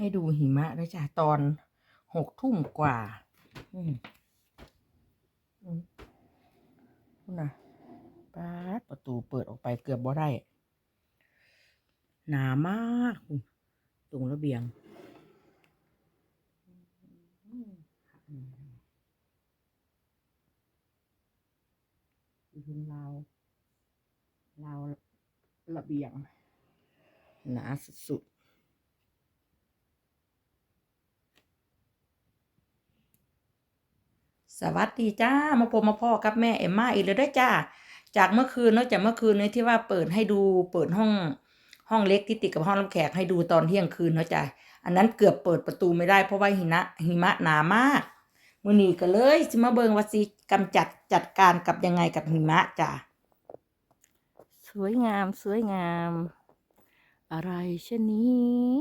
ให้ดูหิมะด้วยจ้ะตอนหกทุ่มกว่า อืมอืมน่ะป๊าดประตูเปิดออกไปเกือบบ่ได้ หนามากตรงระเบียงอืมอยู่บนราวราวระเบียง หนาสุด สวัสดีจ้ามาพบมาพ่อกับแม่เอ็มมาอีกแล้วด้วยจ้าจากเมื่อคืนนอกจากเมื่อคืนนี้ที่ว่าเปิดให้ดูเปิดห้องห้องเล็กที่ติดกับห้องรับแขกให้ดูตอนเที่ยงคืนเนาะจ้าอันนั้นเกือบเปิดประตูไม่ได้เพราะว่าหิมะหิมะหนามากมื่อนี้ก็เลยสิมาเบิงว่าสิกำจัดจัดการกับยังไงกับหิมะจ้าสวยงามสวยงาม อะไรเช่นนี้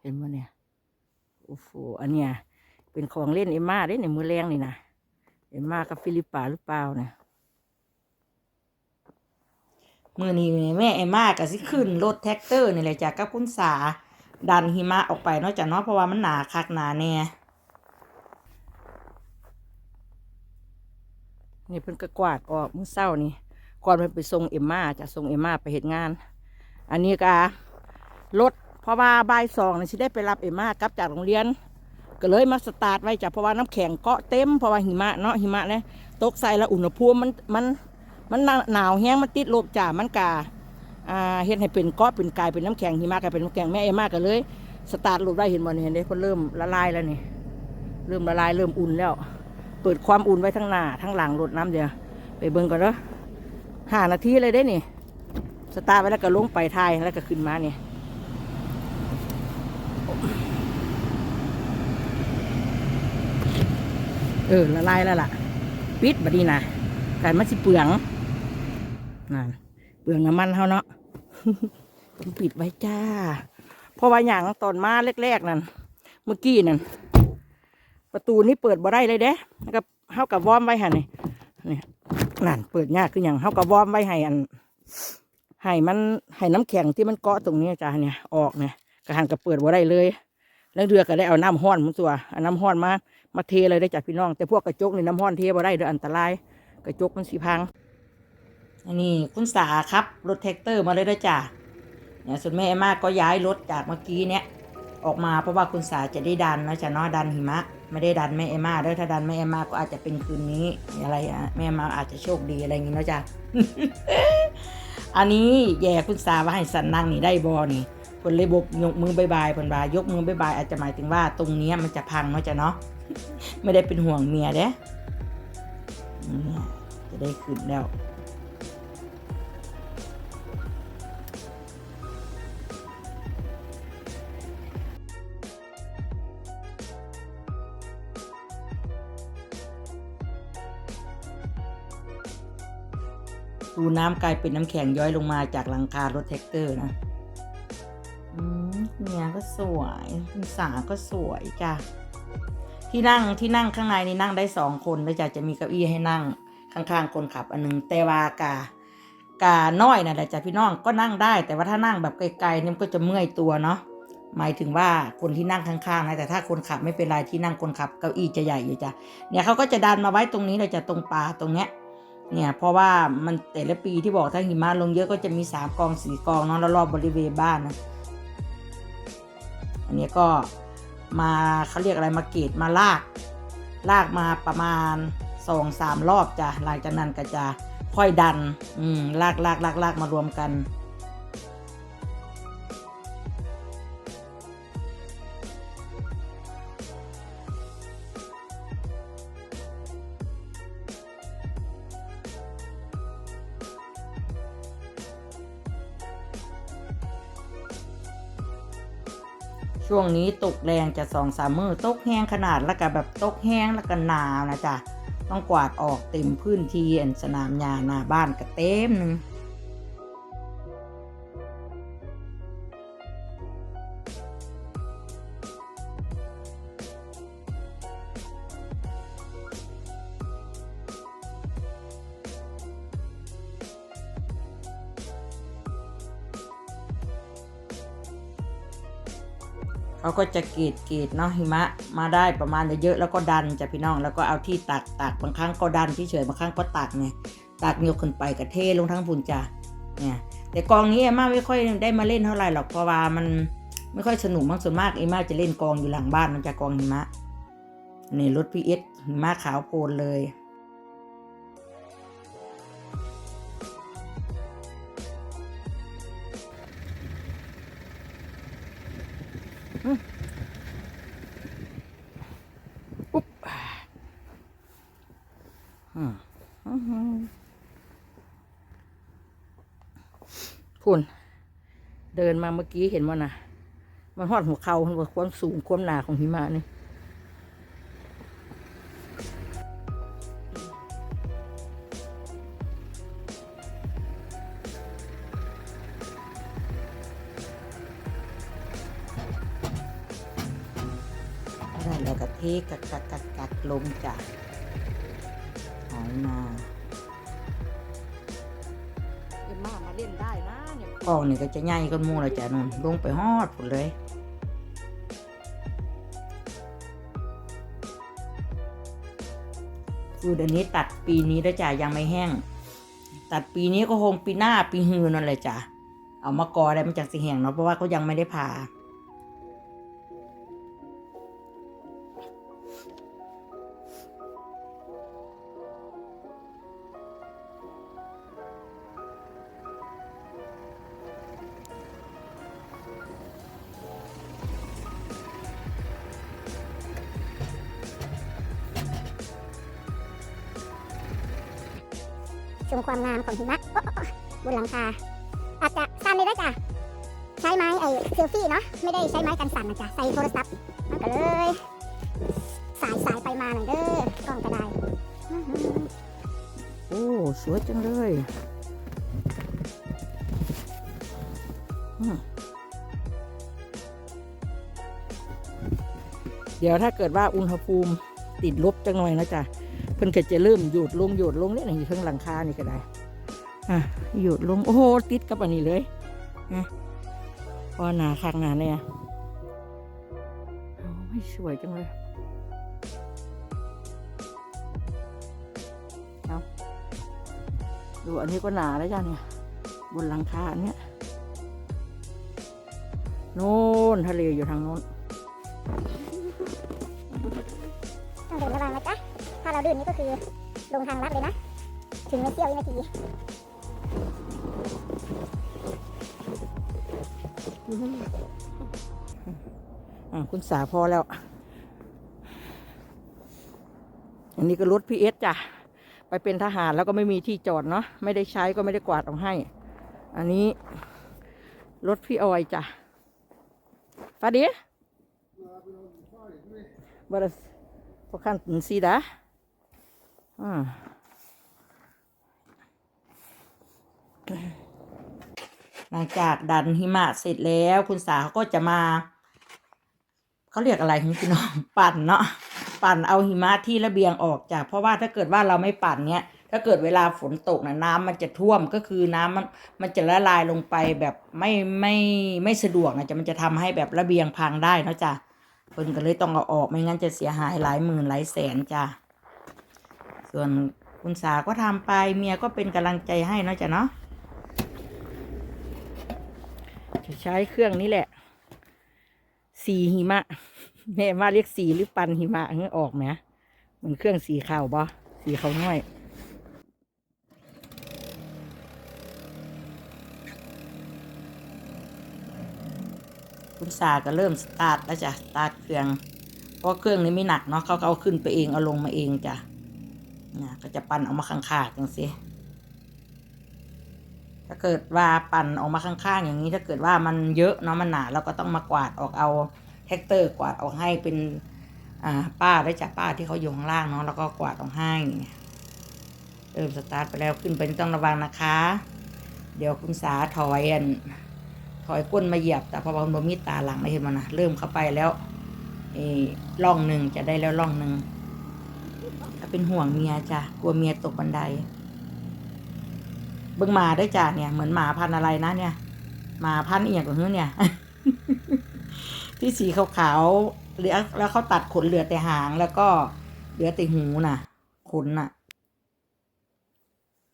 เห็นไหมเนี่ยโอ้โหอันเนี้ยเป็นของเล่นเอ็มม่าได้ในมือแรงนี่นะ เอ็มมากับฟิลิปปาหรือเปล่าเนี่ยมือนี้แม่เอ็มมาก็สิขึ้นรถแท็กเตอร์นี่แหละจากกับคุณสาดันหิมะออกไปนอกจากเนาะเพราะว่ามันหนาคักหนาแน่นี่เพิ่นก็กวาดออกมื้อเช้านี่ก่อนเพิ่นไปส่งเอ็มมาจะส่งเอ็มมาไปเฮ็ดงาน อันนี้ก็รถเพราะว่าบ่ายสองนี่สิได้ไปรับเอ็มมา กลับจากโรงเรียน ก็เลยมาสตาร์ทไว้จ้ะเพราะว่าน้ำแข็งเกาะเต็มเพราะว่าหิมะเนาะหิมะเนี่ยตกใส่แล้วอุณหภูมิมันมันมันหนาวแห้งมันติดลบจ้ะมันกาอ่าเฮ็ดให้เป็นเกาะเป็นกายเป็นน้ำแข็งหิมะกลายเป็นน้ำแข็งแม่เอมากก็เลย สตาร์ทรถได้เห็นบ่นี่เห็นได้เพิ่นเริ่มละลายแล้วนี่เริ่มละลายเริ่มอุ่นแล้ว เปิดความอุ่นไว้ทั้งหน้าทั้งหลังรถน้ำเดียวไปเบิ่งก่อนเด้อห้านาทีเลยได้นี่สตาร์ทไว้แล้วก็ลงไปทายแล้วก็ขึ้นมาเนี่ย ออละลายแล้วล่ะปิดบัดนี้นะการมันสิเปลืองนั่นเปลืองน้ำมันเขาเนาะปิดไว้จ้า เพราะว่าอย่างตอนมาแรกๆนั่นเมื่อกี้นั่นประตูนี่เปิดบ่ได้เลยเด้แล้วก็เฮากับวอมไว้หันนี่นี่นั่นเปิดยากคืออย่างเฮากับวอมไว้ให้อันให้มันให้น้ำแข็งที่มันเกาะตรงนี้จ้าเนี่ยออกเนี่ยกระหันกระเปิดว่ได้เลย แล้วเรือก็ได้เอาน้ำห้อนมันตัวเอาน้ำห้อนมา มาเทเลยได้จากพี่น้อง แต่พวกกระจกนี่น้ำห้อนเทบ่ได้เด้ออันตราย กระจกมันสีพัง อันนี้คุณสาครับรถแท็กเตอร์มาเลยได้จ้าเนี่ยส่วนแม่เอมมาก็ย้ายรถจากเมื่อกี้เนี่ยออกมาเพราะว่าคุณสาจะได้ดันนะจ๊ะเนาะดันหิมะ ไม่ได้ดันแม่เอมมาด้อถ้าดันแม่เอมมาก็อาจจะเป็นคืนนี้อะไรอะแม่เอมมาอาจจะโชคดีอะไรอย่างงี้เนะจ้ะอันนี้แย่คุณสาว่าให้สันนั่งนี่ได้บอนี่ ผลเลยบกยกมือบายบายผลบายยกมือบายบายอาจจะหมายถึงว่าตรงนี้มันจะพังเนาะจ้ะเนาะไม่ได้เป็นห่วงเมียเด้เนี่ยจะได้ขึ้นแล้วดูน้ำกลายเป็นน้ำแข็งย้อยลงมาจากหลังคารถแท็กเตอร์นะ เนี่ยก็สวยคุณสาก็สวยจ้ะที่นั่งที่นั่งข้างในนี่นั่งได้สองคนแล้วจ้ะจะมีเก้าอี้ให้นั่งข้างๆคนขับอันหนึงแต่ว่ากากาน้อยนะแหละจ้ะพี่น้องก็นั่งได้ แต่ว่าถ้านั่งแบบไกลๆเนี่ยมันก็จะเมื่อยตัวเนาะหมายถึงว่าคนที่นั่งข้างๆนะแต่ถ้าคนขับไม่เป็นไรที่นั่งคนขับเก้าอี้จะใหญ่อยู่จ้ะเนี่ยเขาก็จะดันมาไว้ตรงนี้เลยจ้ะตรงปลาตรงเนี้ยเนี่ยเพราะว่ามันแต่ละปีที่บอกถ้าหิมะลงเยอะก็จะมีสามกองสี่กองเนาะแล้วรอบบริเวณบ้านนะ อันนี้ก็มาเขาเรียกอะไรมากรีดมาลาก ลากมาประมาณสองสามรอบจ้ะหลังจากนั้นก็จะค่อยดัน อืมลากลากลากลากมารวมกัน ช่วงนี้ตกแรงจะสองสามมือตกแห้งขนาดแล้วก็แบบตกแห้งแล้วก็หนาวนะจ๊ะต้องกวาดออกเต็มพื้นที่อันสนามหญ้าหน้าบ้านก็เต็มหนึ่ง ก็จะกรีดกรีดเนาะหิมะมาได้ประมาณเยอะๆแล้วก็ดันจ้ะพี่น้องแล้วก็เอาที่ตักตักบางครั้งก็ดันพี่เฉยบางครั้งก็ตักไงตักยกขึ้นไปกระเทลงทั้งพุ่นจ้ะเนี่ยแต่กองนี้เอมม่าไม่ค่อยได้มาเล่นเท่าไหร่หรอกเพราะว่ามันไม่ค่อยสนุกมากส่วนมากเอมม่าจะเล่นกองอยู่หลังบ้านมันจะกองหิมะนี่รถพีเอสหิมะขาวโพลนเลย พุ่น เดินมาเมื่อกี้เห็นมันนะมันหอดหัวเขา่าความสูงความหนาของหิมะนี่ มามาเล่นได้นะเนี่ยกองนี่ก็จะใหญ่ก้นมูแล้วจ้ะนุ่นลงไปฮอดผุดเลยคือเดี๋ยวนี้ตัดปีนี้แล้วจ้ะยังไม่แห้ง ตัดปีนี้ก็คงปีหน้าปีฮือนั่นเลยจ้ะเอามากอได้มันจากสีแห้งเนาะเพราะว่าก็ยังไม่ได้ผ่า ชมความงามของหิมะบนหลังคาอาจจะสั้นเลยนะจ๊ะใช้ไม้ไอ้เซลฟี่เนาะไม่ได้ใช้ไม้กันสั่นนะจ๊ะใส่โทรศัพท์มันก็เลยสายสายไปมาหน่อยเด้อกล้องก็ได้โอ้สวยจังเลยเดี๋ยวถ้าเกิดว่าอุณหภูมิติดลบจังหน่อยนะจ๊ะ พิ่นก็จะเริ่มหยุดลงหยุดลงเนี่ยอยู่ข้างหลังคานี่ก็ได้อะหยุดลงโอ้โหติดกับอันนี้เลยนะพอหนาคักหนาเนี่ยโอ้ยสวยจังเลยดูอันนี้ก็หนาแล้วจ้ะเนี่ยบนหลังคาเนี้ยโน่นทะเลอยู่ทางโน้น ถ้าเราดื่นนี่ก็คือลงทางลัดเลยนะ ถึงในเสี้ยววินาทีอ่าคุณสาพอแล้ว อันนี้ก็รถพีเอสจ้ะ ไปเป็นทหารแล้วก็ไม่มีที่จอดเนาะ ไม่ได้ใช้ก็ไม่ได้กวาดออกให้ อันนี้ รถพี่ออยจ้ะฟาดีบรัสพวกขันตุนซีดา อ่าหลังจากดันหิมะเสร็จแล้วคุณสาเขาก็จะมา เขาเรียกอะไรคุณพี่น้องปั่นเนาะปั่นเอาหิมะที่ระเบียงออกจากเพราะว่าถ้าเกิดว่าเราไม่ปั่นเนี้ยถ้าเกิดเวลาฝนตกนะน้ำมันจะท่วมก็คือน้ำมันมันจะละลายลงไปแบบไม่ไม่ไม่สะดวกนะจะมันจะทำให้แบบระเบียงพังได้เนาะจ้ะเพิ่นก็เลยต้องเอาออกไม่งั้นจะเสียหายหลายหมื่นหลายแสนจ้ะ ส่วนคุณสาก็ทำไปเมียก็เป็นกำลังใจให้เนาะจ้ะเนาะจะใช้เครื่องนี้แหละ สีหิมะแม่ว่าเรียกสีหรือปันหิมะเฮ้ออกไหมเหมือนเครื่องสีขาวบ่สีขาวน้อยคุณสาก็เริ่มสตาร์ทแล้วจ้ะสตาร์ทเครื่องเพราะเครื่องนี้ไม่หนักเนาะเขาเอาขึ้นไปเองเอาลงมาเองจ้ะ นะก็จะปั่นออกมาข้างๆจังสิถ้าเกิดว่าปั่นออกมาข้างๆอย่างนี้ ถ้าเกิดว่ามันเยอะเนาะมันหนาเราก็ต้องมากวาดออกเอาแท็กเตอร์กวาดออกให้เป็นอ่าป้าได้จากป้าที่เขาอยู่ข้างล่างเนาะแล้วก็กวาดออกให้เริ่มสตาร์ทไปแล้วขึ้นไปต้องระวังนะคะ เดี๋ยวคุณสาถอยอันถอยก้นมาเหยียบ แต่พราะว่ามันบ่มีตาหลังเลยเห็นมันนะเริ่มเข้าไปแล้วเออร่องหนึ่งจะได้แล้วร่องหนึ่ง เป็นห่วงเมียจ้ะกลัวเมียตกบันไดเบิ่งหมาได้จ้ะเนี่ย เหมือนหมาพันอะไรนะเนี่ยหมาพันเอียงกว่าเฮ้เนี่ย ที่สีขาวๆเหลือแล้วเขาตัดขนเหลือแต่หางแล้วก็เหลือแต่หูน่ะ ขนน่ะ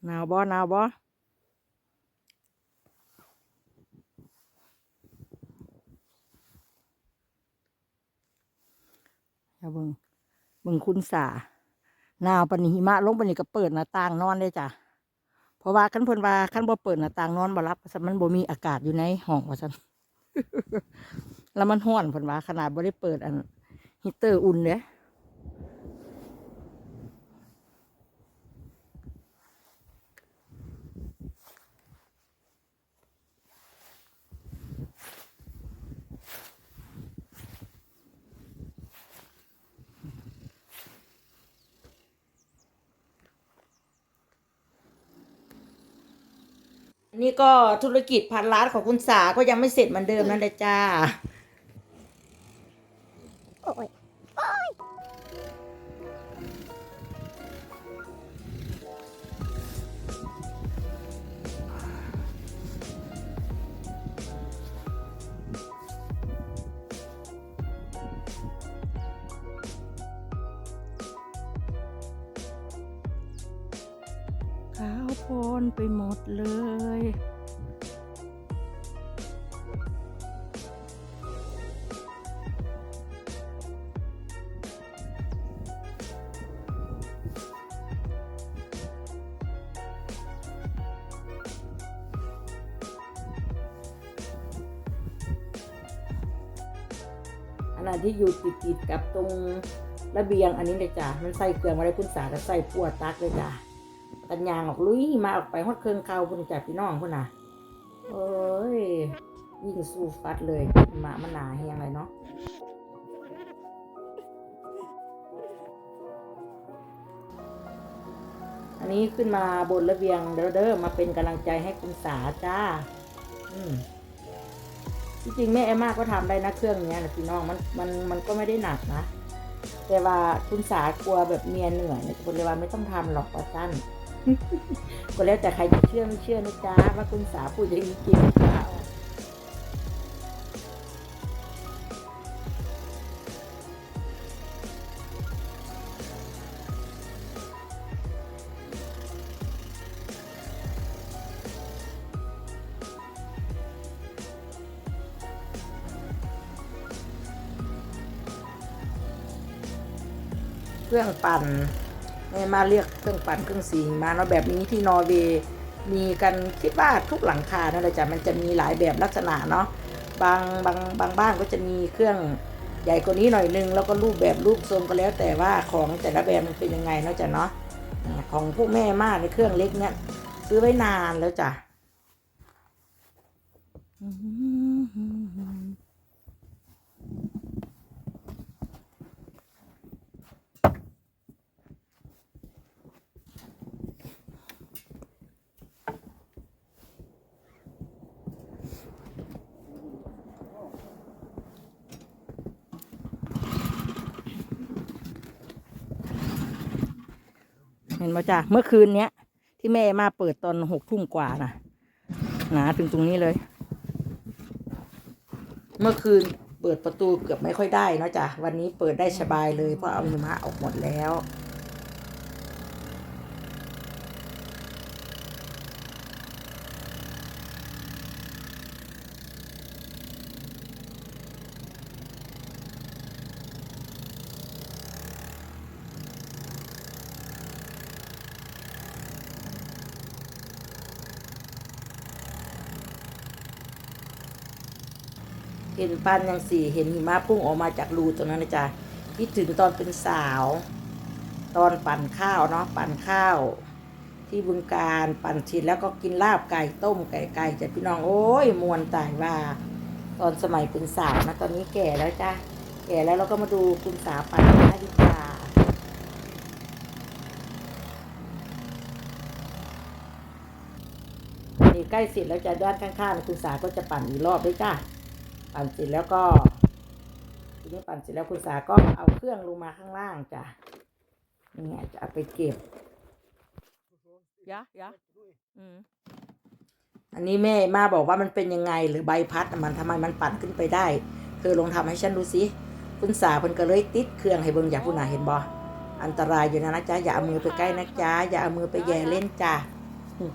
นาวบ่นาวบ่อย่าเบิ่งเบิ่งคุณสา หนาวปนิหิมะลงปนนี้ก็เปิดหน้าต่างนอนเลยจ้ะเพราะว่าขั้นเพิ่นว่าขั้นบ่เปิดหน้าต่างนอนบ่รับว่าซั่นมันบ่มีอากาศอยู่ในห้องว่าซั่นแล้วมันห้อนเพิ่นว่าขนาดบ่ได้เปิดอันฮีตเตอร์อุ่นเด้ นี่ก็ธุรกิจพันล้านของคุณสาก็ยังไม่เสร็จเหมือนเดิมนั่นแหละจ้า ขาวโพลนไปหมดเลย อันนั้นที่อยู่ติดๆกับตรงระเบียงอันนี้เลยจ้ะ มันใส่เกลืองมาได้คุณสาก็ใส่ปวดตักเลยจ้ะ ตันยางออกลุยมาออกไปฮอดเครื่องเกาพุ่นจากพี่น้องพุ่นน่ะเอ้ยยิ่งสู้ฟัดเลยหมามันหนาแหงเลยเนาะอันนี้ขึ้นมาบนระเบียงเด้อเด้อมาเป็นกำลังใจให้คุณสาจ้า อืมจริงแม่แอมมาก็ทำได้นะเครื่องเนี้ยนะพี่น้องมันมันมันก็ไม่ได้หนักนะแต่ว่าคุณสากลัวแบบเมียเหนื่อยเนี่ยคนเลยว่าไม่ต้องทำหรอกปอสั้น ก็แล้วแต่ใครจะเชื่อไม่เชื่อนะจ๊ะว่าคุณสาพูดอย่างนี้จริงหรือเปล่าเครื่องปั่น มาเรียกเครื่องปั่นเครื่องสีมาเนาะแบบนี้ที่นอร์เวย์มีกันคิดว่าทุกหลังคานั่นแหละจ้ะมันจะมีหลายแบบลักษณะเนาะบางบางบางบ้านก็จะมีเครื่องใหญ่กว่านี้หน่อยนึงแล้วก็รูปแบบรูปทรงก็แล้ว แต่ว่าของแต่ละแบบมันเป็นยังไงเนาะจ้ะเนาะของพวกแม่มากในเครื่องเล็กเนี่ยซื้อไว้นานแล้วจ้ะเห็นไหมจ้ะเมื่อคืนเนี้ย ที่แม่มาเปิดตอนหกทุ่มกว่านะหนาถึงตรงนี้เลย เมื่อคืนเปิดประตูเกือบไม่ค่อยได้เนะจ้ะวันนี้เปิดได้สบายเลยเพราะเอาหิมะออกหมดแล้ว เห็นปันยังสี่ เห็นหิมะพุ่งออกมาจากรูตรงนั้นนะจ๊ะคิดถึงตอนเป็นสาว ตอนปั่นข้าวเนาะปั่นข้าว ที่บึงการปั่นเสร็จแล้วก็กินลาบไก่ต้มไก่ไก่จ้ะพี่น้องโอ้ยมวนตายว่า ตอนสมัยเป็นสาวนะตอนนี้แก่แล้วจ้ะแก่แล้วเราก็มาดูคุณสาวปั่นข้าวดีกว่านี่ใกล้เสร็จแล้วจะด้านข้างๆคุณสาก็จะปั่นอีกรอบด้วยจ้ะ ปั่นเสร็จแล้วก็ทีนี้ปั่นเสร็จแล้วคุณสาก็เอาเครื่องลงมาข้างล่างจ้ะนี่ไงจะเอาไปเก็บยะยะอืมอันนี้แม่มาบอกว่ามันเป็นยังไงหรือใบพัดน่ะมันทำไมมันปั่นขึ้นไปได้ เธอลองทำให้ฉันดูสิคุณสาเพิ่นก็เลยติดเครื่องให้เบิ่งอย่าผู้หนาเห็นบ่อันตรายอยู่นะนะจ๊ะอย่าเอามือไปใกล้นะจ๊ะอย่าเอามือไปแย่เล่นจ้ะอืม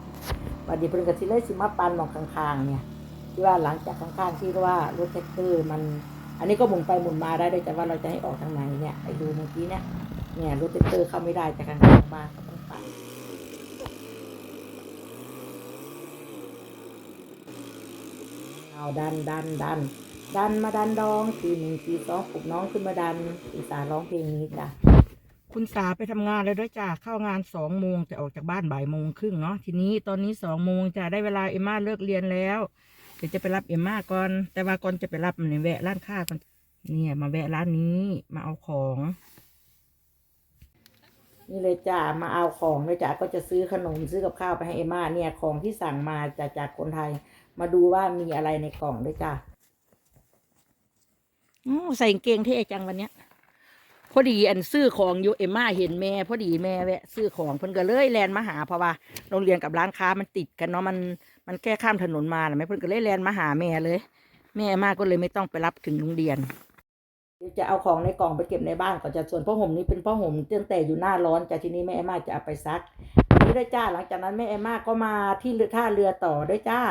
บัดนี้เพิ่นก็สิเลยสิมาปันหมองข้างๆเนี่ย ที่ว่าหลังจากข้างๆที่ว่ารถแท็กเตอร์มัน อันนี้ก็หมุนไปหมุนมาได้ด้วยแต่ว่าเราจะให้ออกทางไหนเนี่ยไปดูเมื่อกี้เนี่ยเนี่ยรถแท็กเตอร์เข้าไม่ได้จากข้างๆบ้าต้องปันเอาดันดันดันดันมาดันดองทีหนึ่งทีสองปลุกน้องขึ้นมาดันอีสานร้องเพลงนี้จ้ะคุณสาไปทำงานเลยด้วยจ้ะเข้างานสองโมงแต่ออกจากบ้านบ่ายโมงครึ่งเนาะทีนี้ตอนนี้สองโมงจะได้เวลาเอมม่าเลิกเรียนแล้ว ดี๋ยวจะไปรับเอมม่าก่อน แต่ว่าก่อนจะไปรับมันแวะร้านค้าก่อนเนี่ย มาแวะร้านนี้มาเอาของ นี่เลยจ้ามาเอาของเลยจ้าก็จะซื้อขนมซื้อกับข้าวไปให้เอมม่าเนี่ยของที่สั่งมาจากจากคนไทย มาดูว่ามีอะไรในกล่องด้วยจ้าออใส่กางเกงเท่จังวันเนี้ยพอดีอันซื้อของอยู่เอ็มม่าเห็นแม่ พอดีแม่แวะซื้อของเพิ่นก็เลยแลนมาหาเพราะว่าโรงเรียนกับร้านค้ามันติดกันเนาะมัน มันแค่ข้ามถนนมาแม่เพิ่นก็เลยแลนมาหาแม่เลย แม่มาก็เลยไม่ต้องไปรับถึงโรงเรียนเดี๋ยวจะเอาของในกล่องไปเก็บในบ้านก่อนจะส่วนผ้าห่มนี้เป็นผ้าห่มตั้งแต่อยู่หน้าร้อนจากทีนี้แม่เอมม่าจะเอาไปซักนี่ได้จ้าหลังจากนั้นแม่เอมม่าก็มาที่ท่าเรือต่อได้จ้า